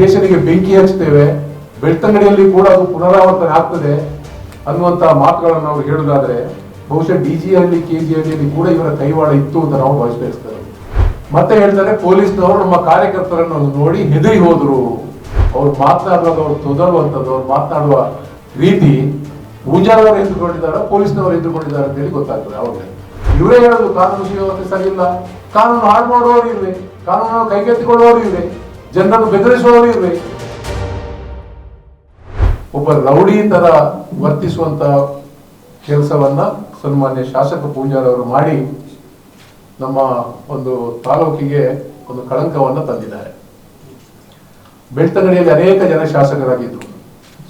ಸ್ಟೇಷನ್ಗೆ ಬೆಂಕಿ ಹಚ್ತೇವೆ ಬೆಳ್ತಂಗಡಿಯಲ್ಲಿ ಕೂಡ ಅದು ಪುನರಾವರ್ತನೆ ಆಗ್ತದೆ ಅನ್ನುವಂತಹ ಮಾತುಗಳನ್ನು ಅವರು ಹೇಳುದಾದ್ರೆ, ಬಹುಶಃ ಡಿ ಜಿ ಅಲ್ಲಿ ಕೆ ಜಿ ಅಲ್ಲಿ ಕೂಡ ಇವರ ಕೈವಾಡ ಇತ್ತು ಅಂತ ನಾವು ಭಾವಿಸ್ತೇವೆ ಮತ್ತೆ ಹೇಳ್ತಾರೆ, ಪೊಲೀಸ್ನವರು ನಮ್ಮ ಕಾರ್ಯಕರ್ತರನ್ನು ನೋಡಿ ಹೆದರಿ ಹೋದ್ರು. ಅವ್ರು ಮಾತನಾಡುವಾಗ ಅವ್ರು ತೊದರುವಂಥದ್ದು, ಅವ್ರು ಮಾತನಾಡುವ ರೀತಿ ಪೂಜಾರವರು ಎದ್ದುಕೊಂಡಿದ್ದಾರೆ ಪೊಲೀಸ್ನವರು ಅಂತ ಹೇಳಿ ಗೊತ್ತಾಗ್ತದೆ ಅವ್ರಿಗೆ. ಇವರೇ ಹೇಳೋದು ಕಾನೂನು ಸುವ್ಯವಸ್ಥೆ ಸರಿಯಿಲ್ಲ. ಕಾನೂನು ಹಾಳು ಮಾಡುವವರು ಇರ್ಲಿ ಕಾನೂನು ಕೈಗೆತ್ತಿಕೊಳ್ಳುವವರು ಇರ್ಲಿ ಜನರನ್ನು ಬೆದರಿಸುವವರು ಒಬ್ಬ ರೌಡಿ ತರ ವರ್ತಿಸುವಂತ ಕೆಲಸವನ್ನ ಸನ್ಮಾನ್ಯ ಶಾಸಕ ಪೂಜಾರವರು ಮಾಡಿ ನಮ್ಮ ಒಂದು ತಾಲೂಕಿಗೆ ಒಂದು ಕಳಂಕವನ್ನು ತಂದಿದ್ದಾರೆ. ಬೆಳ್ತಂಗಡಿಯಲ್ಲಿ ಅನೇಕ ಜನ ಶಾಸಕರಾಗಿದ್ದರು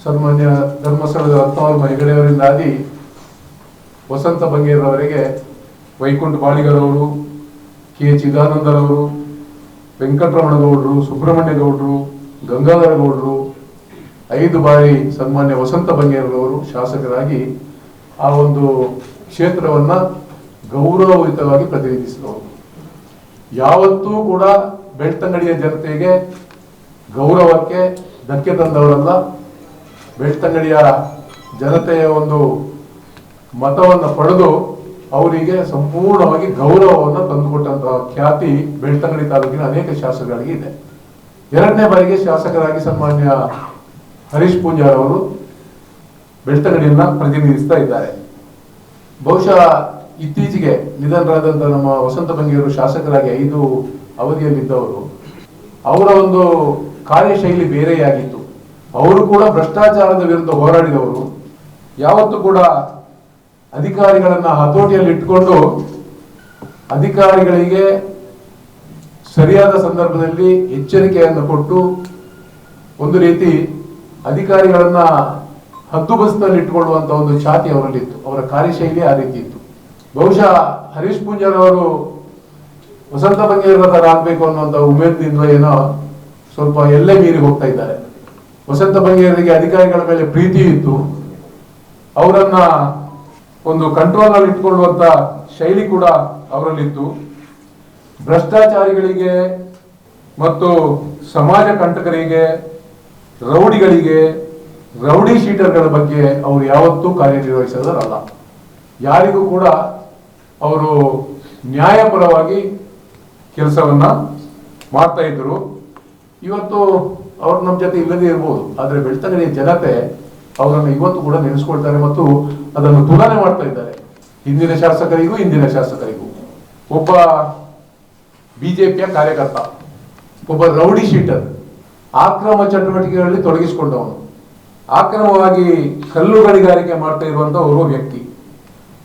ಸನ್ಮಾನ್ಯ ಧರ್ಮಸ್ಥಳದ ರತ್ನವರ್ಮ ಹೆಗಡೆಯವರಿಂದಾಗಿ ವಸಂತ ಬಂಗೇರವರೆಗೆ ವೈಕುಂಠ ಬಾಳಿಗರವರು ಕೆ ಚಿದಾನಂದರವರು ವೆಂಕಟರಮಣ ಗೌಡರು ಸುಬ್ರಹ್ಮಣ್ಯ ಗೌಡರು ಗಂಗಾಧರ ಗೌಡರು ಐದು ಬಾರಿ ಸನ್ಮಾನ್ಯ ವಸಂತ ಬಂಗೇರವರು ಶಾಸಕರಾಗಿ ಆ ಒಂದು ಕ್ಷೇತ್ರವನ್ನ ಗೌರವಯುತವಾಗಿ ಪ್ರತಿನಿಧಿಸಿದವರು. ಯಾವತ್ತೂ ಕೂಡ ಬೆಳ್ತಂಗಡಿಯ ಜನತೆಗೆ ಗೌರವಕ್ಕೆ ಧಕ್ಕೆ ತಂದವರಲ್ಲ. ಬೆಳ್ತಂಗಡಿಯ ಜನತೆಯ ಒಂದು ಮತವನ್ನು ಪಡೆದು ಅವರಿಗೆ ಸಂಪೂರ್ಣವಾಗಿ ಗೌರವವನ್ನು ತಂದುಕೊಟ್ಟಂತಹ ಖ್ಯಾತಿ ಬೆಳ್ತಂಗಡಿ ತಾಲೂಕಿನ ಅನೇಕ ಶಾಸಕರಿಗೆ ಇದೆ. ಎರಡನೇ ಬಾರಿಗೆ ಶಾಸಕರಾಗಿ ಸನ್ಮಾನ್ಯ ಹರೀಶ್ ಪೂಜಾರ್ ಅವರು ಬೆಳ್ತಂಗಡಿಯನ್ನ ಪ್ರತಿನಿಧಿಸ್ತಾ ಇದ್ದಾರೆ. ಬಹುಶಃ ಇತ್ತೀಚೆಗೆ ನಿಧನರಾದಂತಹ ನಮ್ಮ ವಸಂತ ಬಂಗಿಯವರು ಶಾಸಕರಾಗಿ ಐದು ಅವಧಿಯಲ್ಲಿದ್ದವರು, ಅವರ ಒಂದು ಕಾರ್ಯಶೈಲಿ ಬೇರೆಯಾಗಿತ್ತು. ಅವರು ಕೂಡ ಭ್ರಷ್ಟಾಚಾರದ ವಿರುದ್ಧ ಹೋರಾಡಿದವರು. ಯಾವತ್ತೂ ಕೂಡ ಅಧಿಕಾರಿಗಳನ್ನ ಹತೋಟಿಯಲ್ಲಿ ಇಟ್ಟುಕೊಂಡು ಅಧಿಕಾರಿಗಳಿಗೆ ಸರಿಯಾದ ಸಂದರ್ಭದಲ್ಲಿ ಎಚ್ಚರಿಕೆಯನ್ನು ಕೊಟ್ಟು ಒಂದು ರೀತಿ ಅಧಿಕಾರಿಗಳನ್ನ ಹದ್ದುಬಸ್ತಿನಲ್ಲಿ ಇಟ್ಟುಕೊಳ್ಳುವಂತ ಒಂದು ಛಾತಿ ಅವರಲ್ಲಿತ್ತು. ಅವರ ಕಾರ್ಯಶೈಲಿ ಆ ರೀತಿ ಇತ್ತು. ಬಹುಶಃ ಹರೀಶ್ ಪೂಂಜಾರ್ ಅವರು ವಸಂತ ಬಂಗೇರವರ ಆಗ್ಬೇಕು ಅನ್ನುವಂತ ಉಮೇದಿನಿಂದ ಏನೋ ಸ್ವಲ್ಪ ಎಲ್ಲೇ ಮೀರಿ ಹೋಗ್ತಾ ಇದ್ದಾರೆ. ವಸಂತ ಬಂಗೇರಿಗೆ ಅಧಿಕಾರಿಗಳ ಮೇಲೆ ಪ್ರೀತಿ ಇತ್ತು. ಅವರನ್ನ ಒಂದು ಕಂಟ್ರೋಲ್ ಅಲ್ಲಿ ಇಟ್ಕೊಳ್ಳುವಂತ ಶೈಲಿ ಕೂಡ ಅವರಲ್ಲಿತ್ತು. ಭ್ರಷ್ಟಾಚಾರಿಗಳಿಗೆ ಮತ್ತು ಸಮಾಜ ಕಂಟಕರಿಗೆ, ರೌಡಿಗಳಿಗೆ, ರೌಡಿ ಶೀಟರ್ಗಳ ಬಗ್ಗೆ ಅವರು ಯಾವತ್ತೂ ಕಾರ್ಯನಿರ್ವಹಿಸೋದರಲ್ಲ. ಯಾರಿಗೂ ಕೂಡ ಅವರು ನ್ಯಾಯಪರವಾಗಿ ಕೆಲಸವನ್ನ ಮಾಡ್ತಾ ಇದ್ರು ಇವತ್ತು ಅವ್ರು ನಮ್ಮ ಜೊತೆ ಇಲ್ಲದೇ ಇರ್ಬೋದು. ಆದರೆ ಬೆಳ್ತಂಗಡಿಯ ಜನತೆ ಅವರನ್ನು ಇವತ್ತು ಕೂಡ ನೆನೆಸ್ಕೊಳ್ತಾರೆ ಮತ್ತು ಅದನ್ನು ತುಲನೆ ಮಾಡ್ತಾ ಇದ್ದಾರೆ. ಹಿಂದಿನ ಶಾಸಕರಿಗೂ ಹಿಂದಿನ ಶಾಸಕರಿಗೂ. ಒಬ್ಬ ಬಿಜೆಪಿಯ ಕಾರ್ಯಕರ್ತ, ಒಬ್ಬ ರೌಡಿ ಶೀಟರ್, ಆಕ್ರಮ ಚಟುವಟಿಕೆಗಳಲ್ಲಿ ತೊಡಗಿಸಿಕೊಂಡವನು. ಆಕ್ರಮವಾಗಿ ಕಲ್ಲು ಗಣಿಗಾರಿಕೆ ಮಾಡ್ತಾ ಇರುವಂತ ಓರ್ವ ವ್ಯಕ್ತಿ.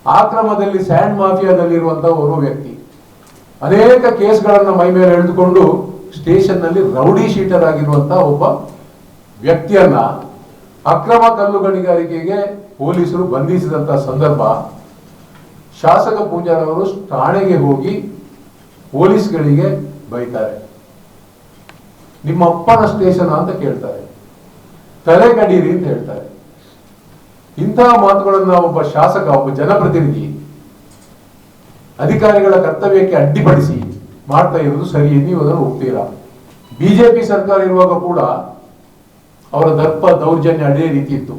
ಆಕ್ರಮದಲ್ಲಿ ಸ್ಯಾಂಡ್ ಮಾಫಿಯಾದಲ್ಲಿ ಇರುವಂತಹ ಓರ್ವ ವ್ಯಕ್ತಿ. ಅನೇಕ ಕೇಸ್ಗಳನ್ನು ಮೈ ಮೇಲೆ ಎಳೆದುಕೊಂಡು ಸ್ಟೇಷನ್ನಲ್ಲಿ ರೌಡಿ ಶೀಟರ್ ಆಗಿರುವಂತಹ ಒಬ್ಬ ವ್ಯಕ್ತಿಯನ್ನ ಅಕ್ರಮ ಕಲ್ಲು ಗಣಿಗಾರಿಕೆಗೆ ಪೊಲೀಸರು ಬಂಧಿಸಿದಂತಹ ಸಂದರ್ಭ, ಶಾಸಕ ಪೂಜಾರವರು ಠಾಣೆಗೆ ಹೋಗಿ ಪೊಲೀಸ್ಗಳಿಗೆ ಬೈತಾರೆ. ನಿಮ್ಮ ಅಪ್ಪನ ಸ್ಟೇಷನ್ ಅಂತ ಕೇಳ್ತಾರೆ. ತಲೆ ಕಡೀರಿ ಅಂತ ಹೇಳ್ತಾರೆ. ಇಂತಹ ಮಾತುಗಳನ್ನು ಒಬ್ಬ ಶಾಸಕ, ಒಬ್ಬ ಜನಪ್ರತಿನಿಧಿ ಅಧಿಕಾರಿಗಳ ಕರ್ತವ್ಯಕ್ಕೆ ಅಡ್ಡಿಪಡಿಸಿ ಮಾಡ್ತಾ ಇರೋದು ಸರಿ ನೀವು ಅದನ್ನು ಒಪ್ತೀರಾ? ಬಿಜೆಪಿ ಸರ್ಕಾರ ಇರುವಾಗ ಕೂಡ ಅವರ ದರ್ಪ ದೌರ್ಜನ್ಯ ಅದೇ ರೀತಿ ಇತ್ತು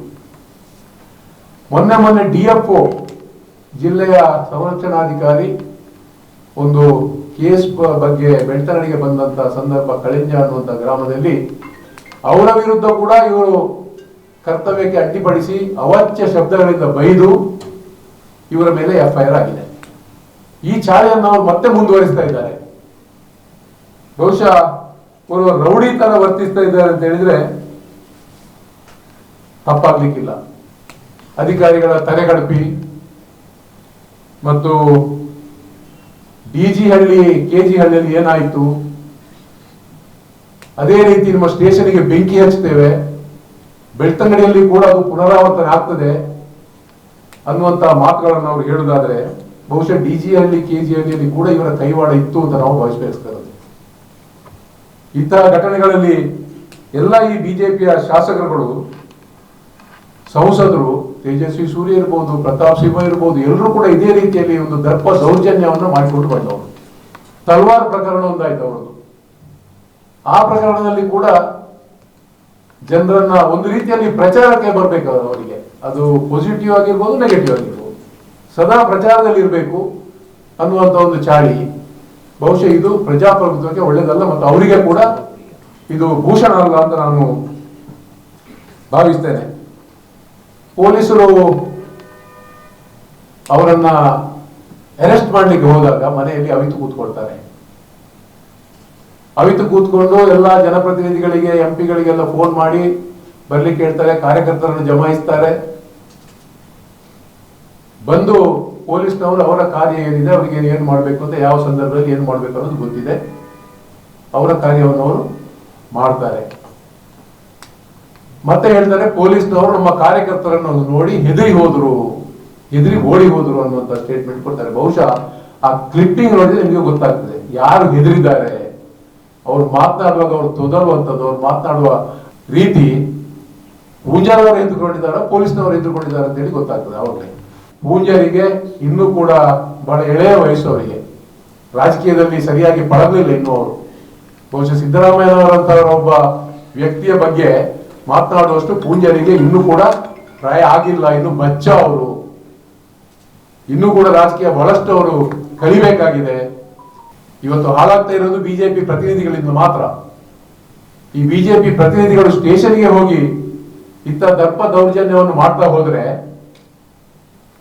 ಮೊನ್ನೆ ಮೊನ್ನೆ ಡಿಎಫ್ಒ ಜಿಲ್ಲೆಯ ಸಂರಕ್ಷಣಾಧಿಕಾರಿ ಒಂದು ಕೇಸ್ ಬಗ್ಗೆ ಬೆಳ್ತನಡಿಗೆ ಬಂದಂತ ಸಂದರ್ಭ ಕಳಿಂಜ ಅನ್ನುವಂತ ಗ್ರಾಮದಲ್ಲಿ ಅವರ ವಿರುದ್ಧ ಕೂಡ ಇವರು ಕರ್ತವ್ಯಕ್ಕೆ ಅಡ್ಡಿಪಡಿಸಿ ಅವಾಚ್ಯ ಶಬ್ದಗಳಿಂದ ಬೈದು ಇವರ ಮೇಲೆ ಎಫ್ಐಆರ್ ಆಗಿದೆ. ಈ ಚಾಳಿಯನ್ನು ಅವರು ಮತ್ತೆ ಮುಂದುವರಿಸ್ತಾ ಇದ್ದಾರೆ. ಬಹುಶಃ ಅವರು ರೌಡಿ ತರ ವರ್ತಿಸ್ತಾ ಇದ್ದಾರೆ ಅಂತ ಹೇಳಿದ್ರೆ ತಪ್ಪಾಗ್ಲಿಕ್ಕಿಲ್ಲ. ಅಧಿಕಾರಿಗಳ ತಲೆಗಡಪಿ ಮತ್ತು D G Halli, K G ಹಳ್ಳಿಯಲ್ಲಿ ಏನಾಯಿತು? ಅದೇ ರೀತಿ ನಮ್ಮ ಸ್ಟೇಷನ್ಗೆ ಬೆಂಕಿ ಹಚ್ತೇವೆ. ಬೆಳ್ತಂಗಡಿಯಲ್ಲಿ ಕೂಡ ಅದು ಪುನರಾವರ್ತನೆ ಆಗ್ತದೆ ಅನ್ನುವಂತ ಮಾತುಗಳನ್ನು ಅವರು ಹೇಳುದಾದ್ರೆ, ಬಹುಶಃ D G Halli, K G ಹಳ್ಳಿಯಲ್ಲಿ ಕೂಡ ಇವರ ಕೈವಾಡ ಇತ್ತು ಅಂತ ನಾವು ಭಾವಿಸ್ತಾ ಇಂತಹ ಘಟನೆಗಳಲ್ಲಿ ಎಲ್ಲ ಈ ಬಿಜೆಪಿಯ ಶಾಸಕರುಗಳು ಸಂಸದರು, ತೇಜಸ್ವಿ ಸೂರ್ಯ ಇರ್ಬೋದು, ಪ್ರತಾಪ್ ಸಿಂಹ ಇರ್ಬೋದು, ಎಲ್ಲರೂ ಕೂಡ ಇದೇ ರೀತಿಯಲ್ಲಿ ಒಂದು ದರ್ಪ ದೌರ್ಜನ್ಯವನ್ನು ಮಾಡಿಕೊಂಡು ಬಂದವರು. ತಲ್ವಾರ್ ಪ್ರಕರಣ ಒಂದಾಯ್ತು ಅವರದು ಆ ಪ್ರಕರಣದಲ್ಲಿ ಕೂಡ ಜನರನ್ನ ಒಂದು ರೀತಿಯಲ್ಲಿ ಪ್ರಚಾರಕ್ಕೆ ಬರಬೇಕು ಅವರಿಗೆ. ಅದು ಪಾಸಿಟಿವ್ ಆಗಿರ್ಬೋದು ನೆಗೆಟಿವ್ ಆಗಿರ್ಬೋದು. ಸದಾ ಪ್ರಚಾರದಲ್ಲಿ ಇರಬೇಕು ಅನ್ನುವಂಥ ಒಂದು ಚಾಳಿ. ಬಹುಶಃ ಇದು ಪ್ರಜಾಪ್ರಭುತ್ವಕ್ಕೆ ಒಳ್ಳೇದಲ್ಲ ಮತ್ತು ಅವರಿಗೆ ಕೂಡ ಇದು ಭೂಷಣ ಅಲ್ಲ ಅಂತ ನಾನು ಭಾವಿಸ್ತೇನೆ. ಪೊಲೀಸರು ಅವರನ್ನ ಅರೆಸ್ಟ್ ಮಾಡ್ಲಿಕ್ಕೆ ಹೋದಾಗ ಮನೆಯಲ್ಲಿ ಅವಿತು ಕೂತ್ಕೊಳ್ತಾರೆ. ಅವಿತು ಕೂತ್ಕೊಂಡು ಎಲ್ಲ ಜನಪ್ರತಿನಿಧಿಗಳಿಗೆ, ಎಂ ಪಿಗಳಿಗೆಲ್ಲ ಫೋನ್ ಮಾಡಿ ಬರ್ಲಿಕ್ಕೆ ಹೇಳ್ತಾರೆ ಕಾರ್ಯಕರ್ತರನ್ನು ಜಮಾಯಿಸ್ತಾರೆ. ಬಂದು ಪೊಲೀಸ್ನವರು ಅವರ ಕಾರ್ಯ ಏನಿದೆ, ಅವರಿಗೆ ಏನು ಮಾಡಬೇಕು ಅಂತ, ಯಾವ ಸಂದರ್ಭದಲ್ಲಿ ಏನು ಮಾಡಬೇಕು ಅನ್ನೋದು ಗೊತ್ತಿದೆ. ಅವರ ಕಾರ್ಯವನ್ನು ಅವರು ಮಾಡ್ತಾರೆ. ಮತ್ತೆ ಹೇಳ್ತಾರೆ ಪೊಲೀಸ್ನವರು ನಮ್ಮ ಕಾರ್ಯಕರ್ತರನ್ನು ನೋಡಿ ಹೆದರಿ ಹೋದ್ರು, ಹೆದರಿ ಓಡಿ ಹೋದ್ರು ಅನ್ನುವಂತ ಸ್ಟೇಟ್ಮೆಂಟ್ ಕೊಡ್ತಾರೆ. ಬಹುಶಃ ಆ ಕ್ಲಿಪ್ಪಿಂಗ್ ನೋಡಿದ್ರೆ ನಿಮಗೆ ಗೊತ್ತಾಗ್ತದೆ. ಯಾರು ಹೆದರಿದ್ದಾರೆ? ಅವ್ರು ಮಾತನಾಡುವಾಗ ಅವ್ರು ತೊದರುವಂಥದ್ದು, ಅವ್ರು ಮಾತನಾಡುವ ರೀತಿ ಪೂಂಜಾರವರು ಎದ್ದುಕೊಂಡಿದ್ದಾರ ಪೊಲೀಸ್ನವರು ಎದ್ದುಕೊಂಡಿದ್ದಾರೆ ಅಂತ ಹೇಳಿ ಗೊತ್ತಾಗ್ತದೆ ಅವ್ರಿಗೆ. ಪೂಜಾರಿಗೆ ಇನ್ನೂ ಕೂಡ ಬಹಳ ಎಳೆಯ ವಯಸ್ಸು ಅವರಿಗೆ. ರಾಜಕೀಯದಲ್ಲಿ ಸರಿಯಾಗಿ ಪಳಗಲಿಲ್ಲ ಇನ್ನೂ ಅವರು. ಬಹುಶಃ ಸಿದ್ದರಾಮಯ್ಯನವರಂತ ಒಬ್ಬ ವ್ಯಕ್ತಿಯ ಬಗ್ಗೆ ಮಾತನಾಡುವಷ್ಟು ಪೂಂಜನಿಗೆ ಇನ್ನೂ ಕೂಡ ಪ್ರಾಯ ಆಗಿಲ್ಲ, ಇನ್ನು ಬಚ್ಚ ಅವರು ಇನ್ನೂ ಕೂಡ ರಾಜಕೀಯ ಬಹಳಷ್ಟು ಅವರು ಕಲಿಬೇಕಾಗಿದೆ. ಇವತ್ತು ಹಾಳಾಗ್ತಾ ಇರೋದು ಬಿಜೆಪಿ ಪ್ರತಿನಿಧಿಗಳಿಂದ ಮಾತ್ರ. ಈ ಬಿಜೆಪಿ ಪ್ರತಿನಿಧಿಗಳು ಸ್ಟೇಷನ್ಗೆ ಹೋಗಿ ಇಂಥ ದರ್ಪ ದೌರ್ಜನ್ಯವನ್ನು ಮಾಡ್ತಾ ಹೋದ್ರೆ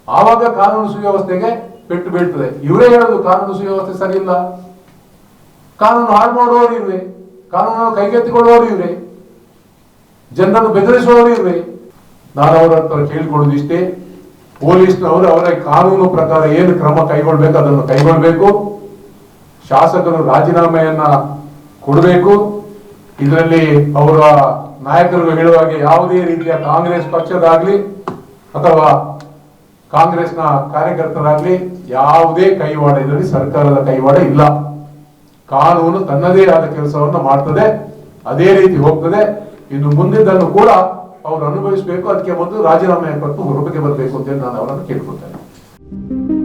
ಆವಾಗ ಕಾನೂನು ಸುವ್ಯವಸ್ಥೆಗೆ ಪೆಟ್ಟು ಬೀಳ್ತದೆ. ಇವರೇ ಹೇಳೋದು ಕಾನೂನು ಸುವ್ಯವಸ್ಥೆ ಸರಿ ಕಾನೂನು ಹಾಳು ಮಾಡುವವರು ಇವ್ರೆ. ಕಾನೂನನ್ನು ಕೈಗೆತ್ತಿಕೊಳ್ಳುವವರು ಇವ್ರೆ. ಜನರನ್ನು ಬೆದರಿಸುವವರು ಇರಲಿ. ನಾನು ಅವರ ಹತ್ರ ಪೊಲೀಸ್ನವರು ಅವರ ಕಾನೂನು ಪ್ರಕಾರ ಏನು ಕ್ರಮ ಕೈಗೊಳ್ಬೇಕು, ಅದನ್ನು ಕೈಗೊಳ್ಬೇಕು. ಶಾಸಕರು ರಾಜೀನಾಮೆಯನ್ನ ಕೊಡಬೇಕು. ಇದರಲ್ಲಿ ಅವರ ನಾಯಕರು ಹೇಳುವ ಹಾಗೆ ಯಾವುದೇ ರೀತಿಯ ಕಾಂಗ್ರೆಸ್ ಪಕ್ಷದಾಗ್ಲಿ ಅಥವಾ ಕಾಂಗ್ರೆಸ್ನ ಕಾರ್ಯಕರ್ತರಾಗ್ಲಿ ಯಾವುದೇ ಕೈವಾಡ ಇದರಲ್ಲಿ ಸರ್ಕಾರದ ಕೈವಾಡ ಇಲ್ಲ. ಕಾನೂನು ತನ್ನದೇ ಆದ ಕೆಲಸವನ್ನು ಮಾಡ್ತದೆ, ಅದೇ ರೀತಿ ಹೋಗ್ತದೆ. ಇನ್ನು ಮುಂದಿದ್ದನ್ನು ಕೂಡ ಅವರು ಅನುಭವಿಸಬೇಕು, ಅದಕ್ಕೆ ಒಂದು ರಾಜೀನಾಮೆ ಕೊಟ್ಟು ಹೊರಬಿಗೆ ಬರಬೇಕು ಅಂತ ನಾನು ಅವರನ್ನು ಕೇಳ್ಕೊಳ್ತೇನೆ